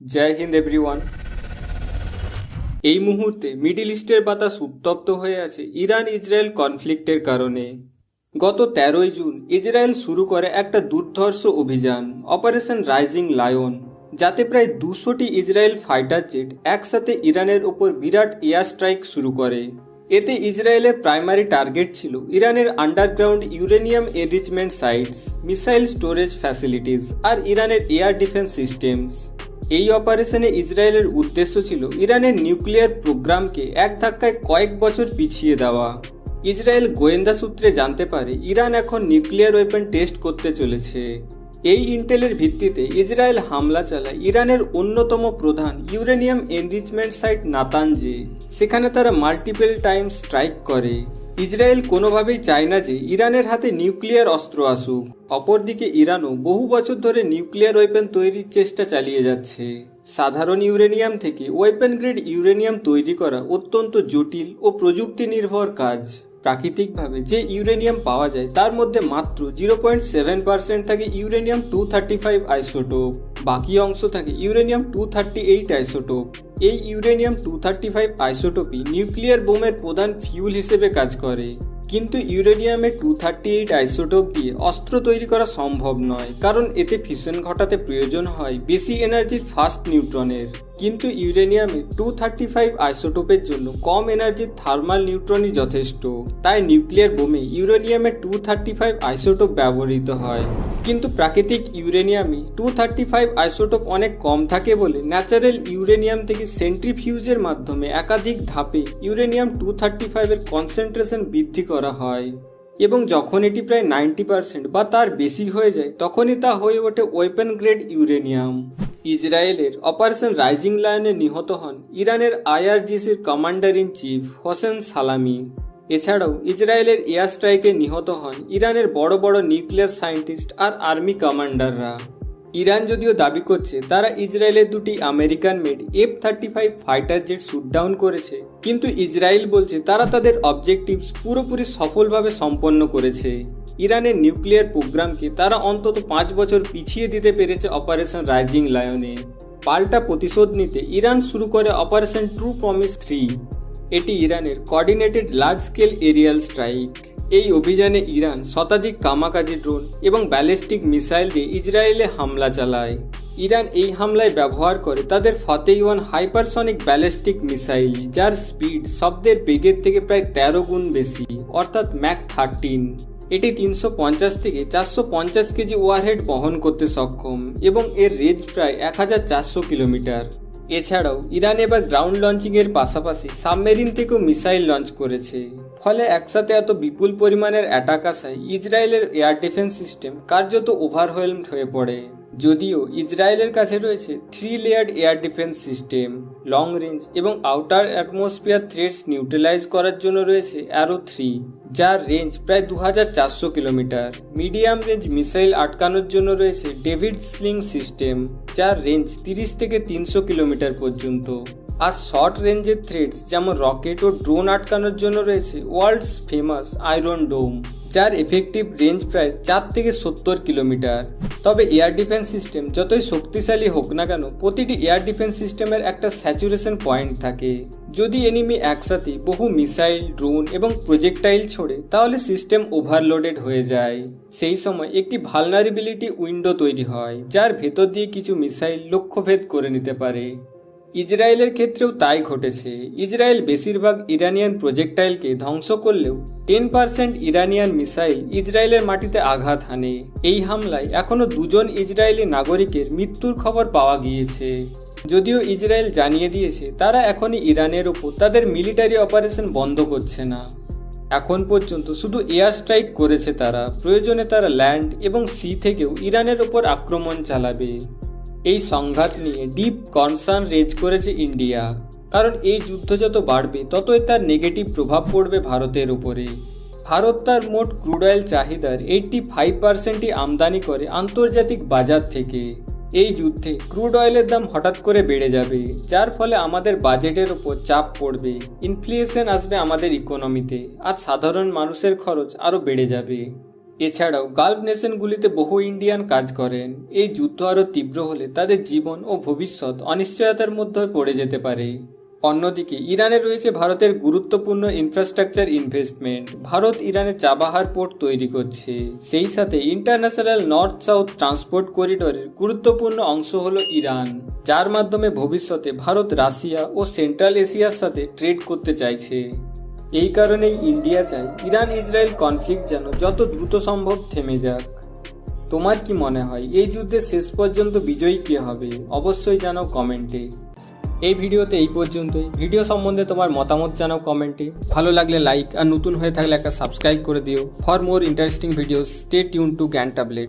জয় Hind everyone এই মুহূর্তে middle ইস্টের বাতাস উত্তপ্ত হয়ে আছে ইরান ইসরায়েল কনফ্লিক্টের কারণে। গত তেরোই জুন ইসরায়েল শুরু করে একটা দুর্ধর্ষ অভিযান অপারেশন রাইজিং লায়ন যাতে প্রায় দুশোটি ইসরায়েল ফাইটার জেট একসাথে ইরানের ওপর বিরাট এয়ার স্ট্রাইক শুরু করে। এতে ইসরায়েলের প্রাইমারি টার্গেট ছিল ইরানের underground uranium enrichment sites missile storage facilities আর ইরানের এয়ার ডিফেন্স সিস্টেমস এই অপারেশনে ইসরায়েলের উদ্দেশ্য ছিল ইরানের নিউক্লিয়ার প্রোগ্রামকে এক ধাক্কায় কয়েক বছর পিছিয়ে দেওয়া। ইসরায়েল গোয়েন্দা সূত্রে জানতে পারে, ইরান এখন নিউক্লিয়ার ওয়েপন টেস্ট করতে চলেছে। এই ইন্টেলের ভিত্তিতে ইসরায়েল হামলা চালায় ইরানের অন্যতম প্রধান ইউরেনিয়াম এনরিচমেন্ট সাইট নাতানজে। সেখানে তারা মাল্টিপল টাইম স্ট্রাইক করে। ইসরায়েল কোনোভাবেই চায় না যে ইরানের হাতে নিউক্লিয়ার অস্ত্র আসুক। অপরদিকে ইরানও বহু বছর ধরে নিউক্লিয়ার ওয়েপেন তৈরির চেষ্টা চালিয়ে যাচ্ছে। সাধারণ ইউরেনিয়াম থেকে ওয়েপেন গ্রেড ইউরেনিয়াম তৈরি করা অত্যন্ত জটিল ও প্রযুক্তি নির্ভর কাজ। প্রাকৃতিকভাবে যে ইউরেনিয়াম পাওয়া যায় তার মধ্যে মাত্র জিরো পয়েন্ট সেভেন পার্সেন্ট থাকে uranium two thirty five isotope, বাকি অংশ থাকে uranium two thirty eight isotope. এই ইউরেনিয়াম টু থার্টি ফাইভ আইসোটোপি নিউক্লিয়ার বোমের প্রধান ফিউল হিসেবে কাজ করে। কিন্তু ইউরেনিয়ামের টু থার্টি এইট আইসোটোপ দিয়ে অস্ত্র তৈরি করা সম্ভব নয়, কারণ এতে ফিশন ঘটাতে প্রয়োজন হয় বেশি এনার্জির ফাস্ট নিউট্রনের। কিন্তু ইউরেনিয়ামে টু থার্টি ফাইভ আইসোটোপের জন্য কম এনার্জির থার্মাল নিউট্রনই যথেষ্ট। তাই নিউক্লিয়ার বোমে ইউরেনিয়ামের টু থার্টি ফাইভ আইসোটোপ ব্যবহৃত হয়। কিন্তু প্রাকৃতিক ইউরেনিয়ামে টু থার্টি ফাইভ আইসোটোপ অনেক কম থাকে বলে ন্যাচারাল ইউরেনিয়াম থেকে সেন্ট্রিফিউজের মাধ্যমে একাধিক ধাপে ইউরেনিয়াম টু থার্টি ফাইভের কনসেন্ট্রেশন বৃদ্ধি করা হয়। এবং যখন এটি প্রায় নাইনটি পার্সেন্ট বা তার বেশি হয়ে যায়, তখনই তা হয়ে ওঠে ওয়েপেন গ্রেড ইউরেনিয়াম। ইসরায়েলের অপারেশন রাইজিং লায়নে নিহত হন ইরানের আইআরজিসির commander in chief Hossein Salami. এছাড়াও ইসরায়েলের এয়ার স্ট্রাইকে নিহত হন ইরানের বড় বড় নিউক্লিয়ার সায়েন্টিস্ট আর আর্মি কমান্ডাররা। ইরান যদিও দাবি করছে তারা ইসরায়েলের দুটি American made F thirty five fighter jet shoot down করেছে, কিন্তু ইসরায়েল বলছে তারা তাদের অবজেক্টিভস পুরোপুরি সফলভাবে সম্পন্ন করেছে। ইরানের নিউক্লিয়ার প্রোগ্রামকে তারা অন্তত পাঁচ বছর পিছিয়ে দিতে পেরেছে অপারেশন রাইজিং লায়নে। পাল্টা প্রতিশোধ নিতে ইরান শুরু করে অপারেশন ট্রু প্রমিস থ্রি। এটি ইরানের coordinated large scale aerial strike এই অভিযানে ইরান শতাধিক কামাকাজি ড্রোন এবং ব্যালিস্টিক মিসাইল দিয়ে ইসরায়েলে হামলা চালায়। ইরান এই হামলায় ব্যবহার করে তাদের ফতেই ওয়ান হাইপারসনিক ব্যালিস্টিক মিসাইল যার স্পিড শব্দের বেগের থেকে প্রায় তেরো গুণ বেশি, অর্থাৎ ম্যাক থার্টিন এটি তিনশো পঞ্চাশ থেকে চারশো পঞ্চাশ কেজি ওয়ারহেড বহন করতে সক্ষম এবং এর রেঞ্জ প্রায় এক হাজার চারশো কিলোমিটার। এছাড়াও ইরান এবার গ্রাউন্ড লঞ্চিংয়ের পাশাপাশি সাবমেরিন থেকেও মিসাইল লঞ্চ করেছে। ফলে একসাথে এত বিপুল পরিমাণের অ্যাটাক আসায় ইসরায়েলের এয়ার ডিফেন্স সিস্টেম কার্যত ওভারওয়েলমড হয়ে পড়ে। যদিও ইসরায়েলের কাছে রয়েছে three layered air defence system long range এবং আউটার অ্যাটমসফিয়ার থ্রেটস নিউট্রালাইজ করার জন্য রয়েছে অ্যারো থ্রি যার রেঞ্জ প্রায় দু হাজার চারশো কিলোমিটার। মিডিয়াম রেঞ্জ মিসাইল আটকানোর জন্য রয়েছে ডেভিড স্লিং সিস্টেম যার রেঞ্জ তিরিশ থেকে তিনশো কিলোমিটার পর্যন্ত। আর শর্ট রেঞ্জের থ্রেডস যেমন রকেট ও ড্রোন আটকানোর জন্য রয়েছে ওয়ার্ল্ডস ফেমাস আয়রন ডোম যার এফেক্টিভ রেঞ্জ প্রায় চার থেকে সত্তর কিলোমিটার। তবে এয়ার ডিফেন্স সিস্টেম যতই শক্তিশালী হোক না কেন, প্রতিটি এয়ার ডিফেন্স সিস্টেমের একটা স্যাচুরেশন পয়েন্ট থাকে। যদি এনিমি একসাথে বহু মিসাইল ড্রোন এবং প্রজেক্টাইল ছোড়ে, তাহলে সিস্টেম ওভারলোডেড হয়ে যায়। সেই সময় একটি ভালনারেবিলিটি উইন্ডো তৈরি হয়, যার ভেতর দিয়ে কিছু মিসাইল লক্ষ্যভেদ করে নিতে পারে। ইসরায়েলের ক্ষেত্রেও তাই ঘটেছে। ইসরায়েল বেশিরভাগ ইরানিয়ান প্রজেক্টাইলকে ধ্বংস করলেও টেন পার্সেন্ট ইরানিয়ান মিসাইল ইসরায়েলের মাটিতে আঘাত হানে। এই হামলায় এখনও দুজন ইসরায়েলি নাগরিকের মৃত্যুর খবর পাওয়া গিয়েছে। যদিও ইসরায়েল জানিয়ে দিয়েছে, তারা এখনই ইরানের ওপর তাদের মিলিটারি অপারেশন বন্ধ করছে না। এখন পর্যন্ত শুধু এয়ার স্ট্রাইক করেছে তারা। প্রয়োজনে তারা ল্যান্ড এবং সি থেকেও ইরানের ওপর আক্রমণ চালাবে। এই সংঘাত নিয়ে ডিপ কনসার্ন রেজ করেছে ইন্ডিয়া কারণ এই যুদ্ধ যত বাড়বে, ততই তার নেগেটিভ প্রভাব পড়বে ভারতের উপরে। ভারত তার মোট ক্রুড অয়েল চাহিদার এইটটি ফাইভ পার্সেন্টই আমদানি করে আন্তর্জাতিক বাজার থেকে। এই যুদ্ধে ক্রুড অয়েলের দাম হঠাৎ করে বেড়ে যাবে, যার ফলে আমাদের বাজেটের ওপর চাপ পড়বে। ইনফ্লেশন আসবে আমাদের ইকোনমিতে আর সাধারণ মানুষের খরচ আরও বেড়ে যাবে। এছাড়াও গালফ নেশনগুলিতে বহু ইন্ডিয়ান কাজ করেন। এই যুদ্ধ আরও তীব্র হলে তাদের জীবন ও ভবিষ্যৎ অনিশ্চয়তার মধ্যে পড়ে যেতে পারে। অন্যদিকে ইরানে রয়েছে ভারতের গুরুত্বপূর্ণ ইনফ্রাস্ট্রাকচার ইনভেস্টমেন্ট ভারত ইরানে চাবাহার পোর্ট তৈরি করছে। সেই সাথে ইন্টারন্যাশনাল নর্থ সাউথ ট্রান্সপোর্ট করিডোরের গুরুত্বপূর্ণ অংশ হল ইরান, যার মাধ্যমে ভবিষ্যতে ভারত রাশিয়া ও সেন্ট্রাল এশিয়ার সাথে ট্রেড করতে চাইছে। এই কারণেই ইন্ডিয়া চায় ইরান ইসরায়েল কনফ্লিক্ট যেন যত দ্রুত সম্ভব থেমে যাক। তোমার কি মনে হয়, এই যুদ্ধে শেষ পর্যন্ত বিজয়ী কে হবে? অবশ্যই জানাও কমেন্টে এই ভিডিওতে এই পর্যন্তই। ভিডিও সম্বন্ধে তোমার মতামত জানাও কমেন্টে ভালো লাগলে লাইক আর নতুন হয়ে থাকলে একটা সাবস্ক্রাইব করে দিও। For more interesting videos stay tune to Gyan tablet